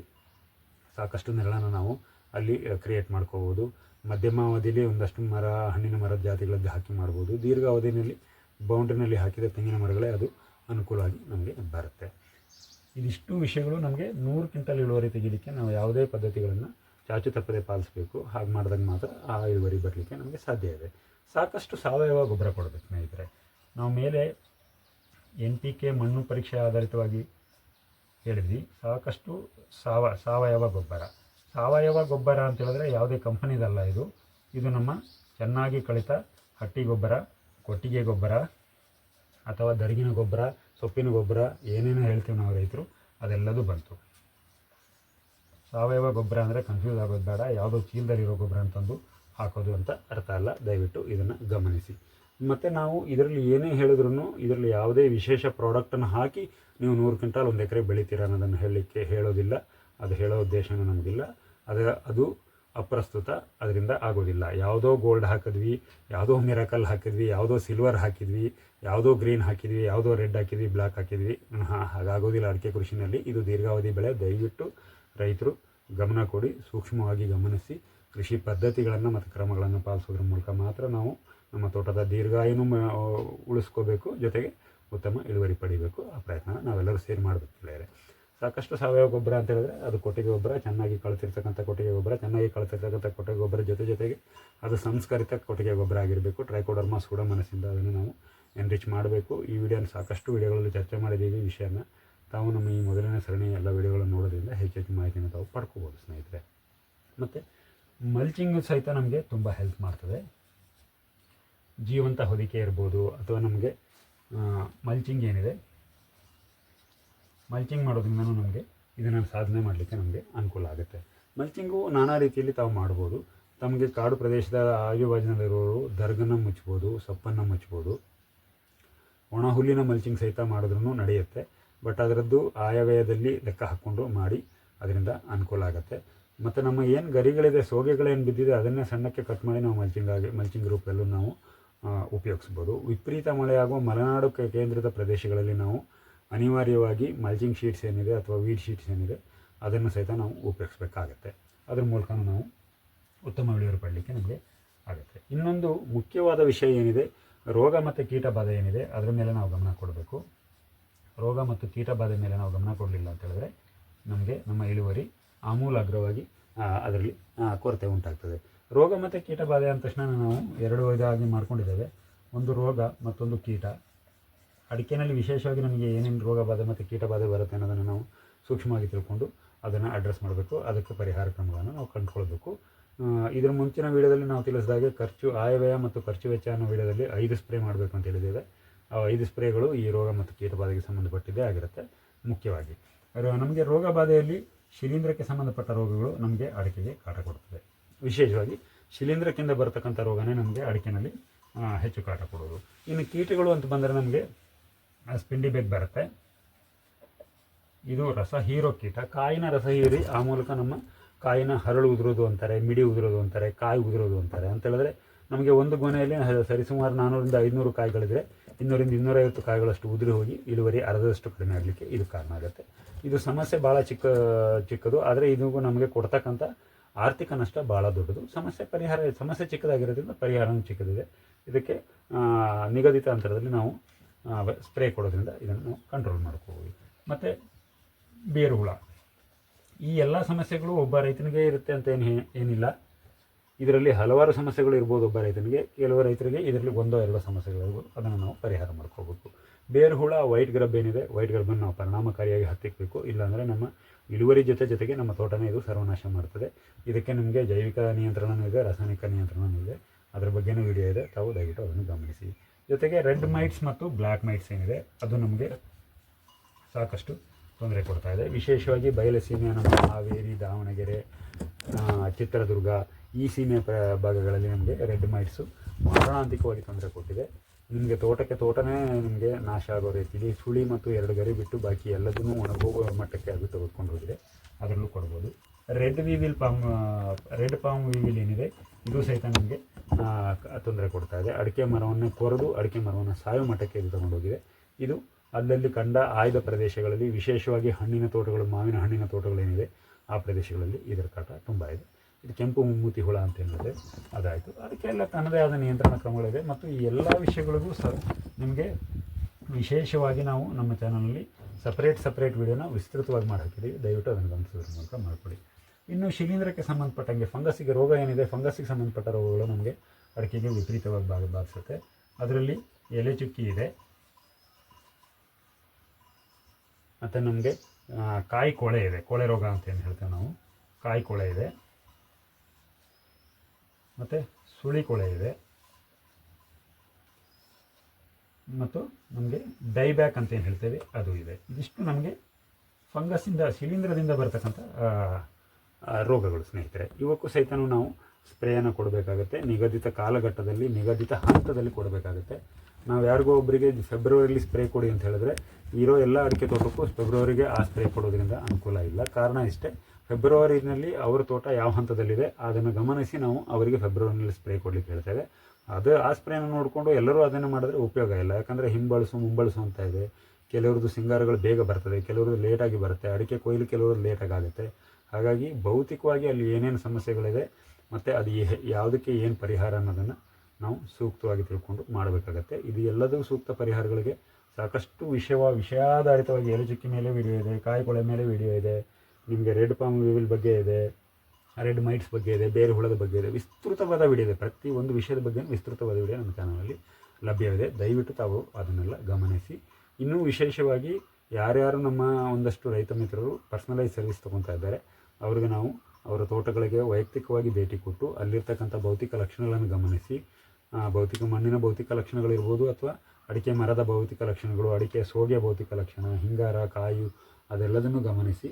ಸಾಕಷ್ಟು ನೆರಳನ್ನು ನಾವು ಅಲ್ಲಿ ಕ್ರಿಯೇಟ್ ಮಾಡ್ಕೋಬೋದು. ಮಧ್ಯಮಾವಧಿಯಲ್ಲಿ ಒಂದಷ್ಟು ಮರ, ಹಣ್ಣಿನ ಮರದ ಜಾತಿಗಳದ್ದು ಹಾಕಿ ಮಾಡ್ಬೋದು. ದೀರ್ಘಾವಧಿನಲ್ಲಿ ಬೌಂಡ್ರಿನಲ್ಲಿ ಹಾಕಿದ ತೆಂಗಿನ ಮರಗಳೇ ಅದು ಅನುಕೂಲವಾಗಿ ನಮಗೆ ಬರುತ್ತೆ. ಇದಿಷ್ಟು ವಿಷಯಗಳು ನಮಗೆ ನೂರು ಕ್ವಿಂಟಲ್ ಇಳುವರಿ ತೆಗಿಲಿಕ್ಕೆ ನಾವು ಯಾವುದೇ ಪದ್ಧತಿಗಳನ್ನು ಚಾಚು ತಪ್ಪದೆ ಪಾಲಿಸಬೇಕು. ಹಾಗೆ ಮಾಡಿದಾಗ ಮಾತ್ರ ಆ ಇಳುವರಿ ಬರಲಿಕ್ಕೆ ನಮಗೆ ಸಾಧ್ಯ ಇದೆ. ಸಾಕಷ್ಟು ಸಾವಯವ ಗೊಬ್ಬರ ಕೊಡಬೇಕು ಸ್ನೇಹಿತರೆ. ನಾವು ಮೇಲೆ ಎನ್ ಪಿ ಕೆ ಮಣ್ಣು ಪರೀಕ್ಷೆ ಆಧಾರಿತವಾಗಿ ಹೇಳಿದ್ವಿ. ಸಾಕಷ್ಟು ಸಾವ, ಸಾವಯವ ಗೊಬ್ಬರ. ಸಾವಯವ ಗೊಬ್ಬರ ಅಂತ ಹೇಳಿದ್ರೆ ಯಾವುದೇ ಕಂಪನಿದಲ್ಲ ಇದು. ಇದು ನಮ್ಮ ಚೆನ್ನಾಗಿ ಕಳಿತ ಹಟ್ಟಿ ಗೊಬ್ಬರ. ಕೊಟ್ಟಿಗೆ ಗೊಬ್ಬರ ಅಥವಾ ದರಗಿನ ಗೊಬ್ಬರ, ಸೊಪ್ಪಿನ ಗೊಬ್ಬರ, ಏನೇನೋ ಹೇಳ್ತೀವಿ ನಾವು ರೈತರು, ಅದೆಲ್ಲದೂ ಬಂತು. ಸಾವಯವ ಗೊಬ್ಬರ ಅಂದರೆ ಕನ್ಫ್ಯೂಸ್ ಆಗೋದು ಬೇಡ, ಯಾವುದೋ ಚೀಲದಲ್ಲಿರೋ ಗೊಬ್ಬರ ಅಂತಂದು ಹಾಕೋದು ಅಂತ ಅರ್ಥ ಅಲ್ಲ. ದಯವಿಟ್ಟು ಇದನ್ನು ಗಮನಿಸಿ. ಮತ್ತು ನಾವು ಇದರಲ್ಲಿ ಏನೇ ಹೇಳಿದ್ರು ಇದರಲ್ಲಿ ಯಾವುದೇ ವಿಶೇಷ ಪ್ರಾಡಕ್ಟನ್ನು ಹಾಕಿ ನೀವು ನೂರು ಕ್ವಿಂಟಾಲ್ ಒಂದು ಎಕರೆ ಬೆಳಿತೀರ ಅನ್ನೋದನ್ನು ಹೇಳಲಿಕ್ಕೆ ಹೇಳೋದಿಲ್ಲ. ಅದು ಹೇಳೋ ಉದ್ದೇಶನೂ ನಮಗಿಲ್ಲ. ಅದು ಅದು ಅಪ್ರಸ್ತುತ, ಅದರಿಂದ ಆಗೋದಿಲ್ಲ. ಯಾವುದೋ ಗೋಲ್ಡ್ ಹಾಕಿದ್ವಿ, ಯಾವುದೋ ಮಿರಕಲ್ ಹಾಕಿದ್ವಿ, ಯಾವುದೋ ಸಿಲ್ವರ್ ಹಾಕಿದ್ವಿ, ಯಾವುದೋ ಗ್ರೀನ್ ಹಾಕಿದ್ವಿ, ಯಾವುದೋ ರೆಡ್ ಹಾಕಿದ್ವಿ ಬ್ಲ್ಯಾಕ್ ಹಾಕಿದ್ವಿ. ಹಾಂ, ಹಾಗಾಗೋದಿಲ್ಲ ಅಡಿಕೆ ಕೃಷಿನಲ್ಲಿ. ಇದು ದೀರ್ಘಾವಧಿ ಬೆಳೆ. ದಯವಿಟ್ಟು ರೈತರು ಗಮನ ಕೊಡಿ, ಸೂಕ್ಷ್ಮವಾಗಿ ಗಮನಿಸಿ. ಕೃಷಿ ಪದ್ಧತಿಗಳನ್ನು ಮತ್ತು ಕ್ರಮಗಳನ್ನು ಪಾಲಿಸೋದ್ರ ಮೂಲಕ ಮಾತ್ರ ನಾವು ನಮ್ಮ ತೋಟದ ದೀರ್ಘಾಯನು ಉಳಿಸ್ಕೋಬೇಕು. ಜೊತೆಗೆ ಉತ್ತಮ ಇಳುವರಿ ಪಡಿಬೇಕು. ಆ ಪ್ರಯತ್ನ ನಾವೆಲ್ಲರೂ ಸೇರಿ ಮಾಡಬೇಕು ಗೆಳೆಯರೆ. ಸಾಕಷ್ಟು ಸಾವಯವ ಗೊಬ್ಬರ ಅಂತ ಹೇಳಿದ್ರೆ ಅದು ಕೊಟ್ಟಿಗೆ ಗೊಬ್ಬರ, ಚೆನ್ನಾಗಿ ಕಳ್ತಿರ್ತಕ್ಕಂಥ ಕೊಟ್ಟಿಗೆ ಗೊಬ್ಬರ, ಚೆನ್ನಾಗಿ ಕಳ್ತಿರ್ತಕ್ಕಂಥ ಕೊಟ್ಟಿಗೆ ಗೊಬ್ಬರ ಜೊತೆ ಜೊತೆಗೆ ಅದು ಸಂಸ್ಕರಿತ ಕೊಟ್ಟಿಗೆ ಗೊಬ್ಬರ ಆಗಿರಬೇಕು. ಟ್ರೈಕೋಡರ್ಮಾ ಸೂಡ ಮನಸ್ಸಿಂದ ಅದನ್ನು ನಾವು ಎನ್ರಿಚ್ ಮಾಡಬೇಕು. ಈ ವಿಡಿಯೋನ ಸಾಕಷ್ಟು ವಿಡಿಯೋಗಳಲ್ಲಿ ಚರ್ಚೆ ಮಾಡಿದ್ದೀವಿ ಈ ವಿಷಯನ. ತಾವು ನಮ್ಮ ಈ ಮೊದಲನೇ ಸರಣಿ ಎಲ್ಲ ವಿಡಿಯೋಗಳನ್ನು ನೋಡೋದ್ರಿಂದ ಹೆಚ್ಚೆಚ್ಚು ಮಾಹಿತಿಯನ್ನು ತಾವು ಪಡ್ಕೋಬೋದು ಸ್ನೇಹಿತರೆ. ಮತ್ತು ಮಲ್ಚಿಂಗು ಸಹಿತ ನಮಗೆ ತುಂಬ ಹೆಲ್ಪ್ ಮಾಡ್ತದೆ. ಜೀವಂತ ಹೊದಿಕೆ ಇರ್ಬೋದು ಅಥವಾ ನಮಗೆ ಮಲ್ಚಿಂಗ್ ಏನಿದೆ ಮಲ್ಚಿಂಗ್ ಮಾಡೋದ್ರಿಂದನೂ ನಮಗೆ ಇದನ್ನು ಸಾಧನೆ ಮಾಡಲಿಕ್ಕೆ ನಮಗೆ ಅನುಕೂಲ ಆಗುತ್ತೆ. ಮಲ್ಚಿಂಗು ನಾನಾ ರೀತಿಯಲ್ಲಿ ತಾವು ಮಾಡ್ಬೋದು. ತಮಗೆ ಕಾಡು ಪ್ರದೇಶದ ಆಜುಬಾಜಿನಲ್ಲಿರೋರು ದರ್ಗನ ಮುಚ್ಬೋದು, ಸೊಪ್ಪನ್ನು ಮುಚ್ಬೋದು. ಒಣ ಹುಲ್ಲಿನ ಮಲ್ಚಿಂಗ್ ಸಹಿತ ಮಾಡಿದ್ರೂ ನಡೆಯುತ್ತೆ. ಬಟ್ ಅದರದ್ದು ಆಯವ್ಯಯದಲ್ಲಿ ಲೆಕ್ಕ ಹಾಕ್ಕೊಂಡು ಮಾಡಿ ಅದರಿಂದ ಅನುಕೂಲ ಆಗುತ್ತೆ. ಮತ್ತು ನಮ್ಮ ಏನು ಗರಿಗಳಿದೆ, ಸೋಗೆಗಳೇನು ಬಿದ್ದಿದೆ, ಅದನ್ನೇ ಸಣ್ಣಕ್ಕೆ ಕಟ್ ಮಾಡಿ ನಾವು ಮಲ್ಚಿಂಗ್ ಆಗಿ ಮಲ್ಚಿಂಗ್ ರೂಪದಲ್ಲೂ ನಾವು ಉಪಯೋಗಿಸ್ಬೋದು. ವಿಪರೀತ ಮಳೆಯಾಗುವ ಮಲೆನಾಡು ಕೇಂದ್ರದ ಪ್ರದೇಶಗಳಲ್ಲಿ ನಾವು ಅನಿವಾರ್ಯವಾಗಿ ಮಲ್ಚಿಂಗ್ ಶೀಟ್ಸ್ ಏನಿದೆ ಅಥವಾ ವೀಡ್ ಶೀಟ್ಸ್ ಏನಿದೆ, ಅದನ್ನು ಸಹಿತ ನಾವು ಉಪಯೋಗಿಸ್ಬೇಕಾಗತ್ತೆ. ಅದ್ರ ಮೂಲಕ ನಾವು ಉತ್ತಮ ಇಳುವರಿ ಪಡಲಿಕ್ಕೆ ನಮಗೆ ಆಗುತ್ತೆ. ಇನ್ನೊಂದು ಮುಖ್ಯವಾದ ವಿಷಯ ಏನಿದೆ, ರೋಗ ಮತ್ತು ಕೀಟ ಬಾಧೆ ಏನಿದೆ, ಅದರ ಮೇಲೆ ನಾವು ಗಮನ ಕೊಡಬೇಕು. ರೋಗ ಮತ್ತು ಕೀಟ ಬಾಧೆ ಮೇಲೆ ನಾವು ಗಮನ ಕೊಡಲಿಲ್ಲ ಅಂತ ಹೇಳಿದ್ರೆ ನಮಗೆ ನಮ್ಮ ಇಳುವರಿ ಆಮೂಲಾಗ್ರವಾಗಿ ಅದರಲ್ಲಿ ಕೊರತೆ ಉಂಟಾಗ್ತದೆ. ರೋಗ ಮತ್ತು ಕೀಟ ಬಾಧೆ ಅಂದ ತಕ್ಷಣ ನಾವು ಎರಡು ಇದಾಗಿ ಮಾಡ್ಕೊಂಡಿದ್ದೇವೆ. ಒಂದು ರೋಗ ಮತ್ತೊಂದು ಕೀಟ. ಅಡಿಕೆನಲ್ಲಿ ವಿಶೇಷವಾಗಿ ನಮಗೆ ಏನೇನು ರೋಗ ಬಾಧೆ ಮತ್ತು ಕೀಟ ಬಾಧೆ ಬರುತ್ತೆ ಅನ್ನೋದನ್ನು ನಾವು ಸೂಕ್ಷ್ಮವಾಗಿ ತಿಳ್ಕೊಂಡು ಅದನ್ನು ಅಡ್ರೆಸ್ ಮಾಡಬೇಕು. ಅದಕ್ಕೆ ಪರಿಹಾರ ಕ್ರಮಗಳನ್ನು ನಾವು ಕಂಡುಕೊಳ್ಬೇಕು. ಇದರ ಮುಂಚಿನ ವೀಡಿಯೋದಲ್ಲಿ ನಾವು ತಿಳಿಸಿದಾಗೆ ಖರ್ಚು, ಆಯವ್ಯಯ ಮತ್ತು ಖರ್ಚು ವೆಚ್ಚ ಅನ್ನೋ ವೀಡಿಯೋದಲ್ಲಿ ಐದು ಸ್ಪ್ರೇ ಮಾಡಬೇಕು ಅಂತ ಹೇಳಿದ್ದೇವೆ. ಆ ಐದು ಸ್ಪ್ರೇಗಳು ಈ ರೋಗ ಮತ್ತು ಕೀಟಬಾಧೆಗೆ ಸಂಬಂಧಪಟ್ಟಿದ್ದೇ ಆಗಿರುತ್ತೆ ಮುಖ್ಯವಾಗಿ. ನಮಗೆ ರೋಗ ಬಾಧೆಯಲ್ಲಿ ಶಿಲೀಂಧ್ರಕ್ಕೆ ಸಂಬಂಧಪಟ್ಟ ರೋಗಗಳು ನಮಗೆ ಅಡಿಕೆಗೆ ಕಾಟ ಕೊಡುತ್ತದೆ ವಿಶೇಷವಾಗಿ ಶಿಲೀಂಧ್ರಕ್ಕಿಂತ ಬರತಕ್ಕಂಥ ರೋಗನೇ ನಮಗೆ ಅಡಿಕೆನಲ್ಲಿ ಹೆಚ್ಚು ಕಾಟ ಕೊಡೋದು. ಇನ್ನು ಕೀಟಗಳು ಅಂತ ಬಂದರೆ ನಮಗೆ ಸ್ಪಿಂಡಿ ಬೇಗ್ ಬರುತ್ತೆ. ಇದು ರಸ ಹೀರೋ ಕೀಟ. ಕಾಯಿನ ರಸ ಹೀರಿ ಆ ಮೂಲಕ ನಮ್ಮ ಕಾಯಿನ ಹರಳು ಉದುರೋದು ಅಂತಾರೆ, ಮಿಡಿ ಉದುರೋದು ಅಂತಾರೆ, ಕಾಯಿ ಉದುರೋದು ಅಂತಾರೆ. ಅಂತ ಹೇಳಿದ್ರೆ ನಮಗೆ ಒಂದು ಗೊನೆಯಲ್ಲಿ ಸರಿಸುಮಾರು ನಾನ್ನೂರಿಂದ ಐದುನೂರು ಕಾಯಿಗಳಿದ್ರೆ ಇನ್ನೂರಿಂದ ಇನ್ನೂರೈವತ್ತು ಕಾಯಿಗಳಷ್ಟು ಉದುರಿ ಹೋಗಿ ಇಳುವರಿ ಅರ್ಧದಷ್ಟು ಕಡಿಮೆ ಆಗಲಿಕ್ಕೆ ಇದು ಕಾರಣ ಆಗುತ್ತೆ. ಇದು ಸಮಸ್ಯೆ ಭಾಳ ಚಿಕ್ಕ, ಚಿಕ್ಕದು. ಆದರೆ ಇದು ನಮಗೆ ಕೊಡ್ತಕ್ಕಂಥ ಆರ್ಥಿಕ ನಷ್ಟ ಭಾಳ ದೊಡ್ಡದು. ಸಮಸ್ಯೆ ಪರಿಹಾರ, ಸಮಸ್ಯೆ ಚಿಕ್ಕದಾಗಿರೋದ್ರಿಂದ ಪರಿಹಾರವೂ ಚಿಕ್ಕದಿದೆ. ಇದಕ್ಕೆ ನಿಗದಿತ ಅಂತರದಲ್ಲಿ ನಾವು ಸ್ಪ್ರೇ ಕೊಡೋದ್ರಿಂದ ಇದನ್ನು ಕಂಟ್ರೋಲ್ ಮಾಡ್ಕೋಬೋದು. ಮತ್ತು ಬೇರು ಹುಳ. ಈ ಎಲ್ಲ ಸಮಸ್ಯೆಗಳು ಒಬ್ಬ ರೈತನಿಗೆ ಇರುತ್ತೆ ಅಂತ ಏನು ಏನಿಲ್ಲ. ಇದರಲ್ಲಿ ಹಲವಾರು ಸಮಸ್ಯೆಗಳು ಇರ್ಬೋದು ಒಬ್ಬ ರೈತನಿಗೆ. ಕೆಲವು ರೈತರಿಗೆ ಇದರಲ್ಲಿ ಒಂದೋ ಎರಡೋ ಸಮಸ್ಯೆಗಳಿರ್ಬೋದು. ಅದನ್ನು ನಾವು ಪರಿಹಾರ ಮಾಡ್ಕೋಬೇಕು. ಬೇರು ಹುಳ ವೈಟ್ ಗ್ರಬ್ ಏನಿದೆ ವೈಟ್ ಗ್ರಬ್ಬನ್ನು ನಾವು ಪರಿಣಾಮಕಾರಿಯಾಗಿ ಹತ್ತಿಕ್ಕಬೇಕು ಇಲ್ಲಾಂದರೆ ನಮ್ಮ ಇಳುವರಿ ಜೊತೆ ಜೊತೆಗೆ ನಮ್ಮ ತೋಟನೇ ಇದು ಸರ್ವನಾಶ ಮಾಡ್ತದೆ. ಇದಕ್ಕೆ ನಿಮಗೆ ಜೈವಿಕ ನಿಯಂತ್ರಣನೂ ಇದೆ, ರಾಸಾಯನಿಕ ನಿಯಂತ್ರಣನೂ ಇದೆ. ಅದರ ಬಗ್ಗೆನೂ ವಿಡಿಯೋ ಇದೆ. ತಾವು ದಯವಿಟ್ಟು ಅದನ್ನು ಗಮನಿಸಿ. ಜೊತೆಗೆ ರೆಡ್ ಮೈಟ್ಸ್ ಮತ್ತು ಬ್ಲ್ಯಾಕ್ ಮೈಟ್ಸ್ ಏನಿದೆ, ಅದು ನಮಗೆ ಸಾಕಷ್ಟು ತೊಂದರೆ ಕೊಡ್ತಾ ಇದೆ. ವಿಶೇಷವಾಗಿ ಬಯಲಸೀಮೆ ನಮ್ಮ ಹಾವೇರಿ, ದಾವಣಗೆರೆ ಚಿತ್ರದುರ್ಗ, ಈ ಸೀಮೆ ಭಾಗಗಳಲ್ಲಿ ನಮಗೆ ರೆಡ್ ಮೈಟ್ಸು ಮಾರಣಾಂತಿಕವಾಗಿ ತೊಂದರೆ ಕೊಟ್ಟಿದೆ. ನಿಮಗೆ ತೋಟಕ್ಕೆ, ತೋಟನೇ ನಿಮಗೆ ನಾಶ ಆಗೋ ರೀತಿಲಿ ಸುಳಿ ಮತ್ತು ಎರಡು ಗರಿ ಬಿಟ್ಟು ಬಾಕಿ ಎಲ್ಲದನ್ನೂ ಒಣಗೋಗುವ ಮಟ್ಟಕ್ಕೆ ಅದು ತೆಗೆದುಕೊಂಡು ಹೋಗಿದೆ. ಅದರಲ್ಲೂ ಕೊಡ್ಬೋದು. Red weevil palm red palm weevil ಏನಿದೆ ಇದು ಸಹಿತ ನಮಗೆ ತೊಂದರೆ ಕೊಡ್ತಾ ಇದೆ. ಅಡಿಕೆ ಮರವನ್ನು ಕೊರೆದು ಅಡಿಕೆ ಮರವನ್ನು ಸಾಯೋ ಮಟ್ಟಕ್ಕೆ ಇದು ತಗೊಂಡೋಗಿದೆ. ಇದು ಅಲ್ಲಲ್ಲಿ ಕಂಡ ಆಯ್ದ ಪ್ರದೇಶಗಳಲ್ಲಿ ವಿಶೇಷವಾಗಿ ಹಣ್ಣಿನ ತೋಟಗಳು, ಮಾವಿನ ಹಣ್ಣಿನ ತೋಟಗಳೇನಿವೆ, ಆ ಪ್ರದೇಶಗಳಲ್ಲಿ ಇದರ ಕಾಟ ತುಂಬ ಇದೆ. ಇದು ಕೆಂಪು ಮುಮ್ಮೂತಿ ಹುಳ ಅಂತ ಏನಿದೆ ಅದಾಯಿತು. ಅದಕ್ಕೆಲ್ಲ ತನ್ನದೇ ಆದ ನಿಯಂತ್ರಣ ಕ್ರಮಗಳಿದೆ. ಮತ್ತು ಈ ಎಲ್ಲ ವಿಷಯಗಳಿಗೂ ಸಹ ನಿಮಗೆ ವಿಶೇಷವಾಗಿ ನಾವು ನಮ್ಮ ಚಾನಲಲ್ಲಿ ಸಪ್ರೇಟ್ ಸಪ್ರೇಟ್ ವಿಡಿಯೋನ ವಿಸ್ತೃತವಾಗಿ ಮಾಡಿ ದಯವಿಟ್ಟು ಅದನ್ನು ಗಮನಿಸೋದ್ರ ಮೂಲಕ ಮಾಡಿಕೊಡಿ ಇನ್ನು ಶಿಲೀಂಧ್ರಕ್ಕೆ ಸಂಬಂಧಪಟ್ಟಂಗೆ ಫಂಗಸ್ಸಿಗೆ ರೋಗ ಏನಿದೆ, ಫಂಗಸ್ಸಿಗೆ ಸಂಬಂಧಪಟ್ಟ ರೋಗಗಳು ನಮಗೆ ಅಡಿಕೆಗೆ ವಿಪರೀತವಾಗಿ ಬಾಗ ಬಾರಿಸುತ್ತೆ ಅದರಲ್ಲಿ ಎಲೆ ಚುಕ್ಕಿ ಇದೆ. ಮತ್ತು ನಮಗೆ ಕಾಯಿ ಕೊಳೆ ಇದೆ. ಕೊಳೆ ರೋಗ ಅಂತ ಏನು ಹೇಳ್ತೇವೆ ನಾವು? ಕಾಯಿ ಕೊಳೆ ಇದೆ. ಮತ್ತು ಸುಳಿ ಕೊಳೆ ಇದೆ. ಮತ್ತು ನಮಗೆ ಡೈಬ್ಯಾಕ್ ಅಂತ ಏನು ಹೇಳ್ತೇವೆ? ಅದು ಇದೆ. ಇದಿಷ್ಟು ನಮಗೆ ಫಂಗಸ್ಸಿಂದ, ಶಿಲೀಂಧ್ರದಿಂದ ಬರ್ತಕ್ಕಂಥ ರೋಗಗಳು ಸ್ನೇಹಿತರೆ. ಇವಕ್ಕೂ ಸಹಿತನೂ ನಾವು ಸ್ಪ್ರೇಯನ್ನು ಕೊಡಬೇಕಾಗುತ್ತೆ. ನಿಗದಿತ ಕಾಲಘಟ್ಟದಲ್ಲಿ, ನಿಗದಿತ ಹಂತದಲ್ಲಿ ಕೊಡಬೇಕಾಗುತ್ತೆ. ನಾವು ಯಾರಿಗೋ ಒಬ್ಬರಿಗೆ ಫೆಬ್ರವರಿಲಿ ಸ್ಪ್ರೇ ಕೊಡಿ ಅಂತ ಹೇಳಿದ್ರೆ, ಇರೋ ಎಲ್ಲ ಅಡಿಕೆ ತೋಟಕ್ಕೂ ಫೆಬ್ರವರಿಗೆ ಆ ಸ್ಪ್ರೇ ಕೊಡೋದ್ರಿಂದ ಅನುಕೂಲ ಇಲ್ಲ. ಕಾರಣ ಇಷ್ಟೇ, ಫೆಬ್ರವರಿನಲ್ಲಿ ಅವರ ತೋಟ ಯಾವ ಹಂತದಲ್ಲಿದೆ, ಅದನ್ನು ಗಮನಿಸಿ ನಾವು ಅವರಿಗೆ ಫೆಬ್ರವರಿನಲ್ಲಿ ಸ್ಪ್ರೇ ಕೊಡಲಿಕ್ಕೆ ಹೇಳ್ತೇವೆ. ಅದು ಆ ಸ್ಪ್ರೇನ ನೋಡಿಕೊಂಡು ಎಲ್ಲರೂ ಅದನ್ನು ಮಾಡಿದ್ರೆ ಉಪಯೋಗ ಇಲ್ಲ. ಯಾಕಂದರೆ ಹಿಂಬಳಸು, ಮುಂಬಳಸು ಅಂತ ಇದೆ. ಕೆಲವ್ರದ್ದು ಸಿಂಗಾರಗಳು ಬೇಗ ಬರ್ತದೆ, ಕೆಲವ್ರದ್ದು ಲೇಟಾಗಿ ಬರುತ್ತೆ. ಅಡಿಕೆ ಕೊಯ್ಲು ಕೆಲವ್ರದ್ದು ಲೇಟಾಗಿ ಆಗುತ್ತೆ. ಹಾಗಾಗಿ ಭೌತಿಕವಾಗಿ ಅಲ್ಲಿ ಏನೇನು ಸಮಸ್ಯೆಗಳಿದೆ ಮತ್ತು ಅದು ಯಾವುದಕ್ಕೆ ಏನು ಪರಿಹಾರ ಅನ್ನೋದನ್ನು ನಾವು ಸೂಕ್ತವಾಗಿ ತಿಳ್ಕೊಂಡು ಮಾಡಬೇಕಾಗತ್ತೆ. ಇದು ಎಲ್ಲದೂ ಸೂಕ್ತ ಪರಿಹಾರಗಳಿಗೆ ಸಾಕಷ್ಟು ವಿಷಯವ ವಿಷಯಾಧಾರಿತವಾಗಿ ಚುಕ್ಕಿ ಮೇಲೆ ವಿಡಿಯೋ ಇದೆ, ಕಾಯಿ ಕೊಳೆ ಮೇಲೆ ವಿಡಿಯೋ ಇದೆ, ನಿಮಗೆ ರೆಡ್ ಪಾಮ್ ವಿವಿಲ್ ಬಗ್ಗೆ ಇದೆ, ರೆಡ್ ಮೈಟ್ಸ್ ಬಗ್ಗೆ ಇದೆ, ಬೇರೆ ಹುಳದ ಬಗ್ಗೆ ಇದೆ, ವಿಸ್ತೃತವಾದ ವಿಡಿಯೋ ಇದೆ. ಪ್ರತಿ ಒಂದು ವಿಷಯದ ಬಗ್ಗೆ ವಿಸ್ತೃತವಾದ ವಿಡಿಯೋ ನಮ್ಮ ಚಾನಲಲ್ಲಿ ಲಭ್ಯವಿದೆ. ದಯವಿಟ್ಟು ತಾವು ಅದನ್ನೆಲ್ಲ ಗಮನಿಸಿ. ಇನ್ನೂ ವಿಶೇಷವಾಗಿ ಯಾರ್ಯಾರು ನಮ್ಮ ಒಂದಷ್ಟು ರೈತ ಮಿತ್ರರು ಪರ್ಸನಲೈಸ್ ಸರ್ವಿಸ್ ತೊಗೊತಾ ಇದ್ದಾರೆ ಅವ್ರಿಗೆ ನಾವು ಅವರ ತೋಟಗಳಿಗೆ ವೈಯಕ್ತಿಕವಾಗಿ ಭೇಟಿ ಕೊಟ್ಟು ಅಲ್ಲಿರ್ತಕ್ಕಂಥ ಭೌತಿಕ ಲಕ್ಷಣಗಳನ್ನು ಗಮನಿಸಿ ಭೌತಿಕ ಮಣ್ಣಿನ ಭೌತಿಕ ಲಕ್ಷಣಗಳಿರ್ಬೋದು ಅಥವಾ ಅಡಿಕೆ ಮರದ ಭೌತಿಕ ಲಕ್ಷಣಗಳು, ಅಡಿಕೆ ಸೋಗೆ ಭೌತಿಕ ಲಕ್ಷಣ, ಹಿಂಗಾರ, ಕಾಯು ಅದೆಲ್ಲದನ್ನು ಗಮನಿಸಿ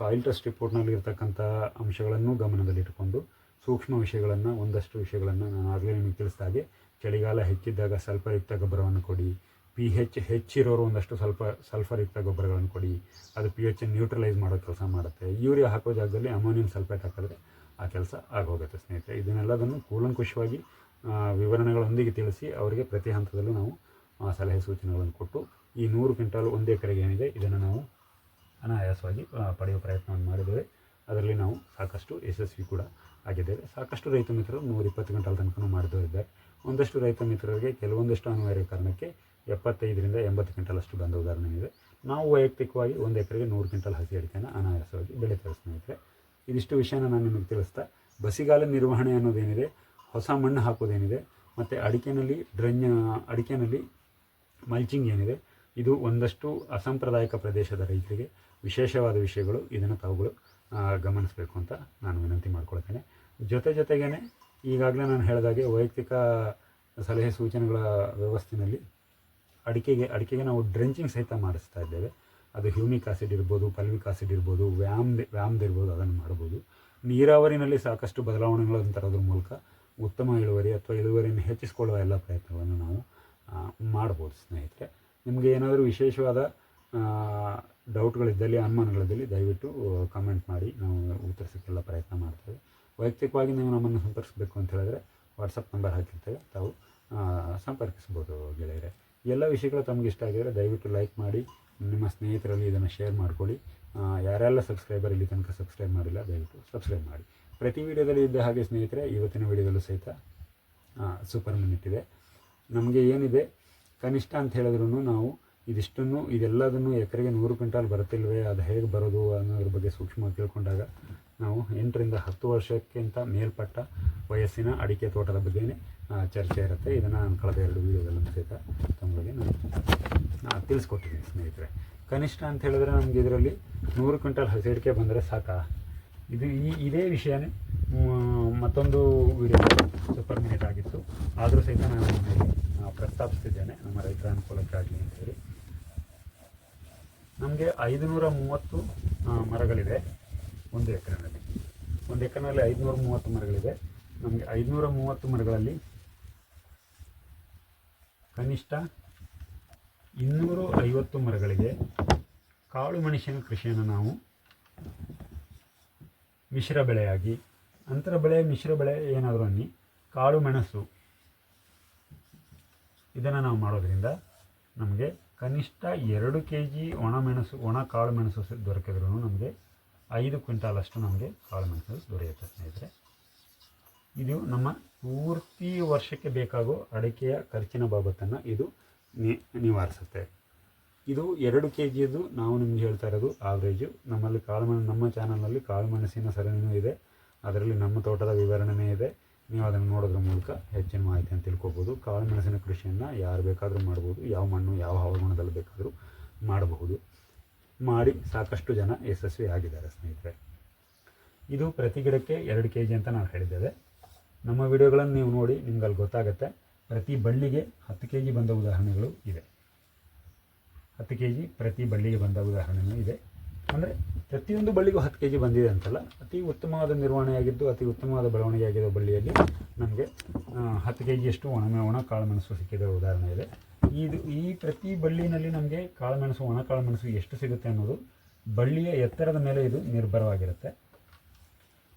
ಸಾಯಿಲ್ ಟೆಸ್ಟ್ ರಿಪೋರ್ಟ್ನಲ್ಲಿ ಇರ್ತಕ್ಕಂಥ ಅಂಶಗಳನ್ನು ಗಮನದಲ್ಲಿಟ್ಟುಕೊಂಡು ಸೂಕ್ಷ್ಮ ವಿಷಯಗಳನ್ನು, ಒಂದಷ್ಟು ವಿಷಯಗಳನ್ನು ನಾನು ಆಗಲೇ ನಿಮಗೆ ತಿಳಿಸಿದ ಹಾಗೆ, ಚಳಿಗಾಲ ಹೆಚ್ಚಿದ್ದಾಗ ಸಲ್ಫರ್ಯುಕ್ತ ಗೊಬ್ಬರವನ್ನು ಕೊಡಿ ಪಿ ಹೆಚ್ ಹೆಚ್ಚಿರೋರು ಒಂದಷ್ಟು ಸ್ವಲ್ಪ ಸಲ್ಫರ್ಯುಕ್ತ ಗೊಬ್ಬರಗಳನ್ನು ಕೊಡಿ. ಅದು ಪಿ ಎಚ್ ನ್ಯೂಟ್ರಲೈಸ್ ಮಾಡೋ ಕೆಲಸ ಮಾಡುತ್ತೆ. ಯೂರಿಯಾ ಹಾಕೋ ಜಾಗದಲ್ಲಿ ಅಮೋನಿಯಂ ಸಲ್ಫೇಟ್ ಹಾಕಿದ್ರೆ ಆ ಕೆಲಸ ಆಗೋಗುತ್ತೆ ಸ್ನೇಹಿತರೆ. ಇದನ್ನೆಲ್ಲದನ್ನು ಕೂಲಂಕುಷವಾಗಿ ವಿವರಣೆಗಳೊಂದಿಗೆ ತಿಳಿಸಿ ಅವರಿಗೆ ಪ್ರತಿ ಹಂತದಲ್ಲೂ ನಾವು ಸಲಹೆ ಸೂಚನೆಗಳನ್ನು ಕೊಟ್ಟು ಈ ನೂರು ಕ್ವಿಂಟಾಲ್ ಒಂದೇ ಎಕರೆಗೆ ಏನಿದೆ ಇದನ್ನು ನಾವು ಅನಾಯಾಸವಾಗಿ ಪಡೆಯುವ ಪ್ರಯತ್ನವನ್ನು ಮಾಡಿದ್ದೇವೆ. ಅದರಲ್ಲಿ ನಾವು ಸಾಕಷ್ಟು ಯಶಸ್ವಿ ಕೂಡ ಆಗಿದ್ದೇವೆ. ಸಾಕಷ್ಟು ರೈತ ಮಿತ್ರರು ನೂರಿಪ್ಪತ್ತು ಕ್ವಿಂಟಾಲ್ ತನಕ ಮಾಡಿದವರು ಇದ್ದಾರೆ ಒಂದಷ್ಟು ರೈತ ಮಿತ್ರರಿಗೆ, ಕೆಲವೊಂದಷ್ಟು ಅನಿವಾರ್ಯ ಕಾರಣಕ್ಕೆ ಎಪ್ಪತ್ತೈದರಿಂದ ಎಂಬತ್ತು ಕ್ವಿಂಟಲಷ್ಟು ಬಂದ ಉದಾಹರಣೆ ಇದೆ. ನಾವು ವೈಯಕ್ತಿಕವಾಗಿ ಒಂದು ಎಕರೆಗೆ ನೂರು ಕ್ವಿಂಟಲ್ ಹಸಿ ಅಡಿಕೆಯನ್ನು ಅನಾಯಾಸವಾಗಿ ಬೆಳೀತಾರೆ ಸ್ನೇಹಿತರೆ, ಇದಿಷ್ಟು ವಿಷಯನ ನಾನು ನಿಮಗೆ ತಿಳಿಸ್ತಾ, ಬಸಿಗಾಲ ನಿರ್ವಹಣೆ ಅನ್ನೋದೇನಿದೆ, ಹೊಸ ಮಣ್ಣು ಹಾಕೋದೇನಿದೆ, ಮತ್ತು ಅಡಿಕೆನಲ್ಲಿ ಡ್ರೆನ್, ಅಡಿಕೆನಲ್ಲಿ ಮಲ್ಚಿಂಗ್ ಏನಿದೆ, ಇದು ಒಂದಷ್ಟು ಅಸಾಂಪ್ರದಾಯಿಕ ಪ್ರದೇಶದ ರೈತರಿಗೆ ವಿಶೇಷವಾದ ವಿಷಯಗಳು ಇದನ್ನು ತಾವುಗಳು ಗಮನಿಸಬೇಕು ಅಂತ ನಾನು ವಿನಂತಿ ಮಾಡ್ಕೊಳ್ತೇನೆ. ಜೊತೆ ಜೊತೆಗೇ ಈಗಾಗಲೇ ನಾನು ಹೇಳಿದಾಗೆ ವೈಯಕ್ತಿಕ ಸಲಹೆ ಸೂಚನೆಗಳ ವ್ಯವಸ್ಥೆಯಲ್ಲಿ ಅಡಿಕೆಗೆ ಅಡಿಕೆಗೆ ನಾವು ಡ್ರೆಂಚಿಂಗ್ ಸಹಿತ ಮಾಡಿಸ್ತಾ ಇದ್ದೇವೆ. ಅದು ಹ್ಯೂಮಿಕ್ ಆಸಿಡ್ ಇರ್ಬೋದು, ಪಲ್ವಿಕ್ ಆಸಿಡ್ ಇರ್ಬೋದು ವ್ಯಾಮ್ ಇರ್ಬೋದು, ಅದನ್ನು ಮಾಡ್ಬೋದು. ನೀರಾವರಿನಲ್ಲಿ ಸಾಕಷ್ಟು ಬದಲಾವಣೆಗಳನ್ನು ತರೋದ್ರ ಮೂಲಕ ಉತ್ತಮ ಇಳುವರಿ ಅಥವಾ ಇಳುವರಿಯನ್ನು ಹೆಚ್ಚಿಸಿಕೊಳ್ಳುವ ಎಲ್ಲ ಪ್ರಯತ್ನಗಳನ್ನು ನಾವು ಮಾಡ್ಬೋದು ಸ್ನೇಹಿತರೆ. ನಿಮಗೆ ಏನಾದರೂ ವಿಶೇಷವಾದ ಡೌಟ್ಗಳಿದ್ದಲ್ಲಿ, ಅನುಮಾನಗಳಿದ್ದಲ್ಲಿ ದಯವಿಟ್ಟು ಕಮೆಂಟ್ ಮಾಡಿ. ನಾವು ಉತ್ತರಿಸೋಕ್ಕೆಲ್ಲ ಪ್ರಯತ್ನ ಮಾಡ್ತೇವೆ. ವೈಯಕ್ತಿಕವಾಗಿ ನೀವು ನಮ್ಮನ್ನು ಸಂಪರ್ಕಿಸಬೇಕು ಅಂತ ಹೇಳಿದ್ರೆ ವಾಟ್ಸಪ್ ನಂಬರ್ ಹಾಕಿರ್ತೇವೆ. ತಾವು ಸಂಪರ್ಕಿಸ್ಬೋದು ಗೆಳೆಯರೆ. ಎಲ್ಲ ವಿಷಯಗಳು ತಮಗೆ ಇಷ್ಟ ಆಗಿದರೆ ದಯವಿಟ್ಟು ಲೈಕ್ ಮಾಡಿ, ನಿಮ್ಮ ಸ್ನೇಹಿತರಲ್ಲಿ ಇದನ್ನು ಶೇರ್ ಮಾಡ್ಕೊಳ್ಳಿ. ಯಾರೆಲ್ಲ ಸಬ್ಸ್ಕ್ರೈಬರ್ ಇಲ್ಲಿ ತನಕ ಸಬ್ಸ್ಕ್ರೈಬ್ ಮಾಡಿಲ್ಲ, ದಯವಿಟ್ಟು ಸಬ್ಸ್ಕ್ರೈಬ್ ಮಾಡಿ. ಪ್ರತಿ ವಿಡಿಯೋದಲ್ಲಿ ಇದ್ದ ಹಾಗೆ ಸ್ನೇಹಿತರೆ, ಇವತ್ತಿನ ವಿಡಿಯೋದಲ್ಲೂ ಸಹಿತ ಸೂಪರ್ ಮಿನಿಟ್ ಇದೆ ನಮಗೆ ಏನಿದೆ? ಕನಿಷ್ಠ ಅಂತ ಹೇಳಿದ್ರೂ ನಾವು ಇದಿಷ್ಟನ್ನು, ಇದೆಲ್ಲದನ್ನು ಎಕರೆಗೆ ನೂರು ಕ್ವಿಂಟಾಲ್ ಬರುತ್ತಿಲ್ವೇ, ಅದು ಹೇಗೆ ಬರೋದು ಅನ್ನೋದ್ರ ಬಗ್ಗೆ ಸೂಕ್ಷ್ಮವಾಗಿ ತಿಳ್ಕೊಂಡಾಗ ನಾವು ಎಂಟರಿಂದ ಹತ್ತು ವರ್ಷಕ್ಕಿಂತ ಮೇಲ್ಪಟ್ಟ ವಯಸ್ಸಿನ ಅಡಿಕೆ ತೋಟದ ಬಗ್ಗೆನೇ ಚರ್ಚೆ ಇರುತ್ತೆ. ಇದನ್ನು ನಾನು ಕಳೆದ ಎರಡು ವೀಡಿಯೋದಲ್ಲೂ ಸಹಿತ ತಮಗೆ ನಾನು ತಿಳಿಸ್ಕೊಟ್ಟಿದ್ದೀನಿ ಸ್ನೇಹಿತರೆ. ಕನಿಷ್ಠ ಅಂತ ಹೇಳಿದ್ರೆ ನಮಗೆ ಇದರಲ್ಲಿ ನೂರು ಕ್ವಿಂಟಲ್ ಹಸಿಡಿಕೆ ಬಂದರೆ ಸಾಕ? ಇದು ಈ, ಇದೇ ವಿಷಯನೇ ಮತ್ತೊಂದು ವಿಡಿಯೋ ಸೂಪರ್ ಮಿನಿಟ್ ಆಗಿತ್ತು. ಆದರೂ ಸಹಿತ ನಾನು ಪ್ರಸ್ತಾಪಿಸ್ತಿದ್ದೇನೆ. ನಮ್ಮ ರೈತರ ಅನುಕೂಲಕ್ಕಾಗಲಿ ಅಂತೇಳಿ ನಮಗೆ ಐದುನೂರ ಮೂವತ್ತು ಮರಗಳಿದೆ ಒಂದು ಎಕರೆನಲ್ಲಿ. ಒಂದು ಎಕರೆನಲ್ಲಿ ಐದುನೂರ ಮೂವತ್ತು ಮರಗಳಿದೆ. ನಮಗೆ ಐದುನೂರ ಮೂವತ್ತು ಮರಗಳಲ್ಲಿ ಕನಿಷ್ಠ ಇನ್ನೂರು ಐವತ್ತು ಮರಗಳಿಗೆ ಕಾಳು ಮೆಣಸಿನ ಕೃಷಿಯನ್ನು ನಾವು ಮಿಶ್ರ ಬೆಳೆಯಾಗಿ, ಅಂತರ ಬೆಳೆ, ಮಿಶ್ರ ಬೆಳೆ ಏನಾದರೂ ಅನ್ನಿ, ಕಾಳು ಮೆಣಸು, ಇದನ್ನು ನಾವು ಮಾಡೋದ್ರಿಂದ ನಮಗೆ ಕನಿಷ್ಠ ಎರಡು ಕೆ ಜಿ ಒಣಮೆಣಸು ಒಣ ಕಾಳು ಮೆಣಸು ದೊರಕಿದ್ರೂ ನಮಗೆ ಐದು ಕ್ವಿಂಟಾಲಷ್ಟು ನಮಗೆ ಕಾಳು ಮೆಣಸು ದೊರೆಯುತ್ತೆ ಸ್ನೇಹಿತರೆ. ಇದು ನಮ್ಮ ಪೂರ್ತಿ ವರ್ಷಕ್ಕೆ ಬೇಕಾಗೋ ಅಡಿಕೆಯ ಖರ್ಚಿನ ಬಾಬತ್ತನ್ನು ಇದು ನಿವಾರಿಸುತ್ತೆ. ಇದು ಎರಡು ಕೆ ಜಿಯದು ನಾವು ನಿಮ್ಗೆ ಹೇಳ್ತಾ ಇರೋದು ಆವ್ರೇಜು ನಮ್ಮಲ್ಲಿ ಕಾಳುಮೆಣಸು ನಮ್ಮ ಚಾನಲ್ನಲ್ಲಿ ಕಾಳುಮೆಣಸಿನ ಸರಣಿನೂ ಇದೆ. ಅದರಲ್ಲಿ ನಮ್ಮ ತೋಟದ ವಿವರಣೆನೇ ಇದೆ. ನೀವು ಅದನ್ನು ನೋಡೋದ್ರ ಮೂಲಕ ಹೆಚ್ಚಿನ ಮಾಹಿತಿಯನ್ನು ತಿಳ್ಕೊಬೋದು. ಕಾಳುಮೆಣಸಿನ ಕೃಷಿಯನ್ನು ಯಾರು ಬೇಕಾದರೂ ಮಾಡ್ಬೋದು. ಯಾವ ಮಣ್ಣು, ಯಾವ ಹವಾಮಾನದಲ್ಲಿ ಬೇಕಾದರೂ ಮಾಡಬಹುದು. ಮಾಡಿ ಸಾಕಷ್ಟು ಜನ ಯಶಸ್ವಿ ಆಗಿದ್ದಾರೆ, ಸ್ನೇಹಿತರೆ. ಇದು ಪ್ರತಿ ಗಿಡಕ್ಕೆ ಎರಡು ಕೆ ಜಿ ಅಂತ ನಾವು ಹೇಳಿದ್ದೇವೆ. ನಮ್ಮ ವಿಡಿಯೋಗಳನ್ನು ನೀವು ನೋಡಿ ನಿಮ್ಗೆ ಅಲ್ಲಿ ಗೊತ್ತಾಗುತ್ತೆ. ಪ್ರತಿ ಬಳ್ಳಿಗೆ ಹತ್ತು ಕೆ ಜಿ ಬಂದ ಉದಾಹರಣೆಗಳು ಇದೆ ಹತ್ತು ಕೆ ಜಿ ಪ್ರತಿ ಬಳ್ಳಿಗೆ ಬಂದ ಉದಾಹರಣೆಯೂ ಇದೆ. ಅಂದರೆ ಪ್ರತಿಯೊಂದು ಬಳ್ಳಿಗೂ ಹತ್ತು ಕೆ ಜಿ ಬಂದಿದೆ ಅಂತಲ್ಲ, ಅತಿ ಉತ್ತಮವಾದ ನಿರ್ವಹಣೆಯಾಗಿದ್ದು, ಅತಿ ಉತ್ತಮವಾದ ಬೆಳವಣಿಗೆ ಆಗಿರೋ ಬಳ್ಳಿಯಲ್ಲಿ ನಮಗೆ ಹತ್ತು ಕೆ ಜಿಯಷ್ಟು ಒಣ ಒಣ ಕಾಳುಮೆಣಸು ಸಿಕ್ಕಿದ ಉದಾಹರಣೆ ಇದೆ. ಇದು ಈ ಪ್ರತಿ ಬಳ್ಳಿನಲ್ಲಿ ನಮಗೆ ಕಾಳುಮೆಣಸು ಒಣ ಕಾಳುಮೆಣಸು ಎಷ್ಟು ಸಿಗುತ್ತೆ ಅನ್ನೋದು ಬಳ್ಳಿಯ ಎತ್ತರದ ಮೇಲೆ ಇದು ನಿರ್ಭರವಾಗಿರುತ್ತೆ.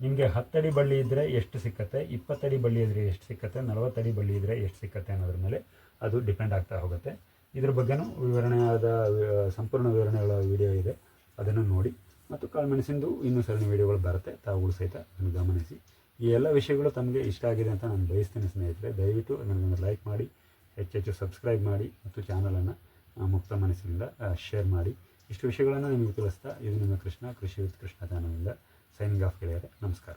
ನಿಮಗೆ ಹತ್ತಡಿ ಬಳ್ಳಿ ಇದ್ದರೆ ಎಷ್ಟು ಸಿಕ್ಕತ್ತೆ, ಇಪ್ಪತ್ತಡಿ ಬಳ್ಳಿ ಇದ್ದರೆ ಎಷ್ಟು ಸಿಕ್ಕತ್ತೆ, ನಲವತ್ತಡಿ ಬಳ್ಳಿ ಇದ್ದರೆ ಎಷ್ಟು ಸಿಕ್ಕತ್ತೆ ಅನ್ನೋದ್ರ ಮೇಲೆ ಅದು ಡಿಪೆಂಡ್ ಆಗ್ತಾ ಹೋಗುತ್ತೆ. ಇದ್ರ ಬಗ್ಗೆನೂ ವಿವರಣೆಯಾದ, ಸಂಪೂರ್ಣ ವಿವರಣೆಗಳ ವಿಡಿಯೋ ಇದೆ. ಅದನ್ನು ನೋಡಿ ಮತ್ತು ಕಾಳುಮೆಣಸಿಂದು ಇನ್ನೂ ಸರಣಿ ವಿಡಿಯೋಗಳು ಬರುತ್ತೆ. ತಾವುಗಳು ಸಹಿತ ಅದನ್ನು ಗಮನಿಸಿ. ಈ ಎಲ್ಲ ವಿಷಯಗಳು ತಮಗೆ ಇಷ್ಟ ಆಗಿದೆ ಅಂತ ನಾನು ಬಯಸ್ತೇನೆ ಸ್ನೇಹಿತರೆ. ದಯವಿಟ್ಟು ನನಗೊಂದು ಲೈಕ್ ಮಾಡಿ. ಹೆಚ್ಚೆಚ್ಚು ಸಬ್ಸ್ಕ್ರೈಬ್ ಮಾಡಿ ಮತ್ತು ಚಾನಲನ್ನು ಮುಕ್ತ ಮನಸ್ಸಿನಿಂದ ಶೇರ್ ಮಾಡಿ. ಇಷ್ಟು ವಿಷಯಗಳನ್ನು ನಿಮಗೆ ತಿಳಿಸ್ತಾ, ಇದು ನಿಮ್ಮ ಕೃಷ್ಣ ಕೃಷಿ ವಿತ್ ಕೃಷ್ಣ ಚಾನಲಿಂದ ಸೈನಿಂಗ್ ಆಫ್ ಗೆಳೆಯರೆ ನಮಸ್ಕಾರ.